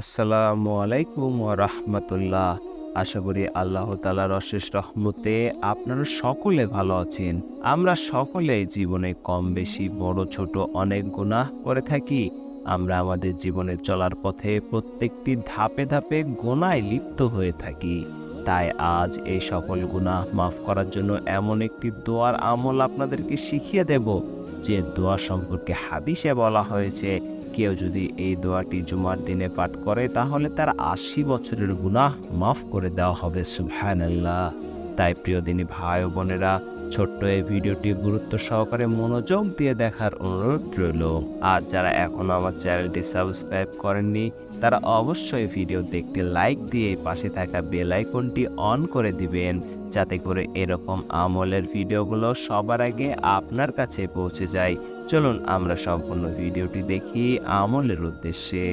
আসসালামু আলাইকুম রহমতুল্লাহ। আশা করি আল্লাহ তালার অশেষ রহমতে আপনারা সকলে ভালো আছেন। আমরা সকলে জীবনে কম বেশি বড়, ছোট অনেক গুনাহ করে থাকি। আমরা আমাদের জীবনে চলার পথে প্রত্যেকটি ধাপে ধাপে গোনায় লিপ্ত হয়ে থাকি। তাই আজ এই সকল গুনাহ মাফ করার জন্য এমন একটি দোয়ার আমল আপনাদেরকে শিখিয়ে দেব। যে দোয়া সম্পর্কে হাদিসে বলা হয়েছে কেউ যদি এই দোয়াটি জুমার দিনে পাঠ করে, তাহলে তার আশি বছরের গুনাহ মাফ করে দেওয়া হবে সুবহান আল্লাহ তাই প্রিয় দিনী ভাই ও বোনেরা, ছোট্ট এই ভিডিওটি গুরুত্ব সহকারে মনোযোগ দিয়ে দেখার অনুরোধ রইল। আর যারা এখনও আমার চ্যানেলটি সাবস্ক্রাইব করেননি, তারা অবশ্যই ভিডিও দেখতে লাইক দিয়ে পাশে থাকা বেল আইকনটি অন করে দিবেন। যাতে করে এরকম আমলের ভিডিওগুলো সবার আগে আপনার কাছে পৌঁছে যায়। চলুন আমরা সম্পূর্ণ ভিডিওটি দেখি আমলের উদ্দেশ্যে।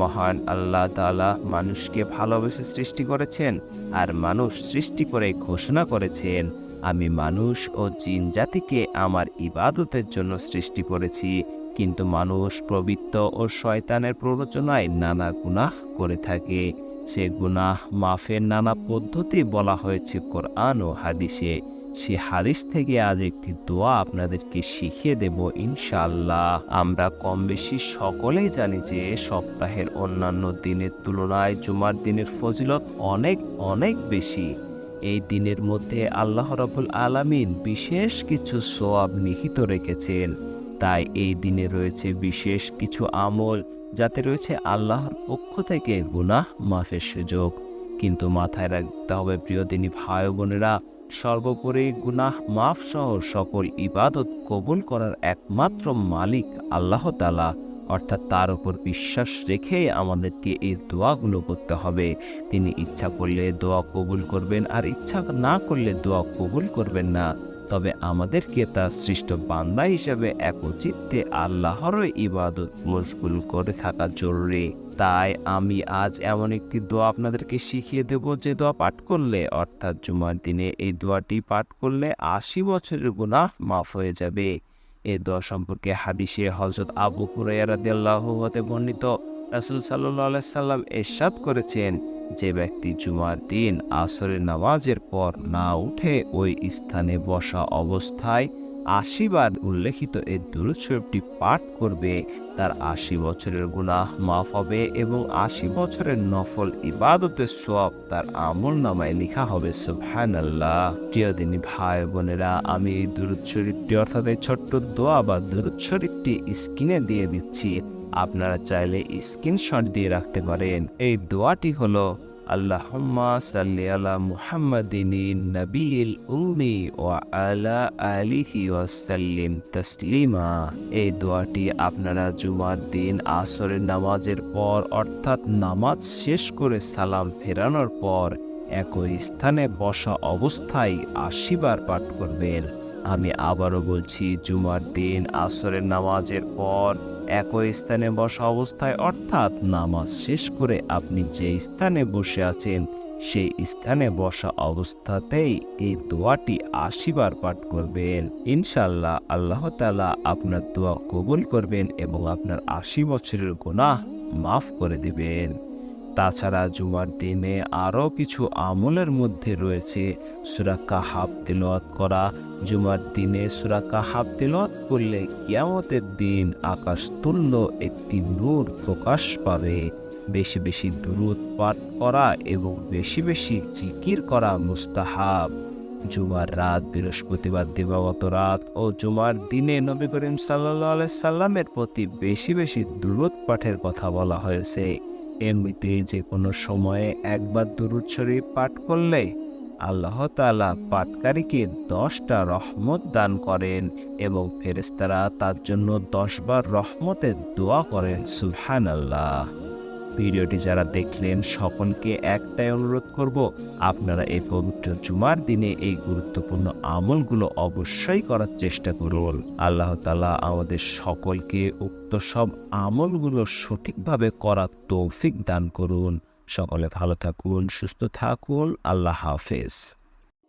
মহান আল্লাহ তাআলা মানুষকে ভালোবেসে সৃষ্টি করেছেন আর মানুষ সৃষ্টি করে ঘোষণা করেছেন, আমি মানুষ ও জিন জাতিকে আমার ইবাদতের জন্য সৃষ্টি করেছি। কিন্তু মানুষ প্রবৃত্ত ও শয়তানের প্ররোচনায় নানা গুনাহ করে থাকে। সে গুনাহ মাফের নানা পদ্ধতি বলা হয়েছে কোরআন ও হাদিসে। সে হাদিস থেকে আজ একটি দোয়া আপনাদেরকে শিখিয়ে দেব ইনশাল্লাহ আমরা কম বেশি সকলেই জানি যে সপ্তাহের অন্যান্য দিনের তুলনায় জুমার দিনের ফজিলত অনেক অনেক বেশি। এই দিনের মধ্যে আল্লাহ রাবুল আলামিন বিশেষ কিছু সোয়াব নিহিত রেখেছেন। তাই এই দিনে রয়েছে বিশেষ কিছু আমল যাতে রয়েছে আল্লাহর পক্ষ থেকে গুনাহ মাফের সুযোগ। কিন্তু মাথায় রাখতে হবে, প্রিয় দিনী ভাই বোনেরা, সর্বোপরি গুনাহ মাফ সহ সকল ইবাদত কবুল করার একমাত্র মালিক আল্লাহ তালা অর্থাৎ তার উপর বিশ্বাস রেখে আমাদেরকে এই দোয়াগুলো করতে হবে। তিনি ইচ্ছা করলে দোয়া কবুল করবেন আর ইচ্ছা না করলে দোয়া কবুল করবেন না। তবে আমাদেরকে তার সৃষ্ট বান্দা হিসেবে একচিত্তে আল্লাহরও ইবাদত মশগুল করে থাকা জরুরি। তাই আমি আজ এমন একটি দোয়া আপনাদেরকে শিখিয়ে দেব যে দোয়া পাঠ করলে, অর্থাৎ জুমার দিনে এই দোয়াটি পাঠ করলে আশি বছরের গুনাহ মাফ হয়ে যাবে। এ দোয়া সম্পর্কে হাদিসে হজরত আবু হুরাইয়া রাদিয়াল্লাহু হতে বর্ণিত। রাসূল আলাইহি সাল্লাম এরশাদ করেছেন যে ব্যক্তি জুমার দিন আসরের নামাজের পর না উঠে ওই স্থানে বসা অবস্থায় আশিবার উল্লেখিত এই শরীফটি পাঠ করবে, তার আশি বছরের গুনাহ মাফ হবে এবং আশি বছরের নফল ইবাদতের সব তার আমল নামায় লেখা হবে, সুবহানাল্লাহ। প্রিয় দিনী ভাই বোনেরা, আমি এই দুরূদ শরীফটি অর্থাৎ এই ছোট্ট দোয়া বা দুরূদ শরীফটি স্ক্রিনে দিয়ে দিচ্ছি। আপনারা চাইলে স্ক্রিনশট দিয়ে রাখতে পারেন। এই দোয়াটি হলো, আল্লাহুম্মা সাল্লি আলা মুহাম্মাদিন নবীল উম্মি ওয়া আলা আলিহি ওয়াসাল্লিম তাসলিমা। এই দোয়াটি আপনারা জুমার দিন, আসরের নামাজের পর, অর্থাৎ নামাজ শেষ করে সালাম ফেরানোর পর, একই স্থানে বসা অবস্থায় আশিবার পাঠ করবেন। আমি আবারও বলছি, জুমার দিন, আসরের নামাজের পর একই স্থানে বসা অবস্থায়, অর্থাৎ নামাজ শেষ করে আপনি যে স্থানে বসে আছেন, সেই স্থানে বসা অবস্থাতেই এই দোয়াটি আশিবার পাঠ করবেন। ইনশাল্লাহ আল্লাহ তালা আপনার দোয়া কবুল করবেন এবং আপনার আশি বছরের গুনাহ মাফ করে দিবেন। তাছাড়া জুমার দিনে আরও কিছু আমলের মধ্যে রয়েছে সুরা হাফ তিলওয়াত করা। জুমার দিনে সুরা কাহাব তিলওয়াত করলে কিয়ামতের দিন আকাশ তুল্য একটি নূর প্রকাশ পাবে। বেশি বেশি দুরুদ পাঠ করা এবং বেশি বেশি জিকির করা মুস্তাহাব। জুমার রাত, বৃহস্পতিবার দিবাগত রাত ও জুমার দিনে নবী করিম সাল্লাহ সাল্লামের প্রতি বেশি বেশি দুরুদ পাঠের কথা বলা হয়েছে। এমনিতে যে কোনো সময়ে একবার দুরুদ শরীফ পাঠ করলে আল্লাহ তালা পাটকারীকে দশটা রহমত দান করেন এবং ফেরেস্তারা তার জন্য দশবার রহমতের দোয়া করেন সুহান আল্লাহ ভিডিওটি যারা দেখলেন সকলকে একটাই অনুরোধ করব, আপনারা এই পবিত্র জুমার দিনে এই গুরুত্বপূর্ণ আমলগুলো অবশ্যই করার চেষ্টা করুন। আল্লাহ তালা আমাদের সকলকে উক্ত সব আমলগুলো সঠিকভাবে করার তৌফিক দান করুন। সকলে ভালো থাকুন, সুস্থ থাকুন। আল্লাহ হাফেজ।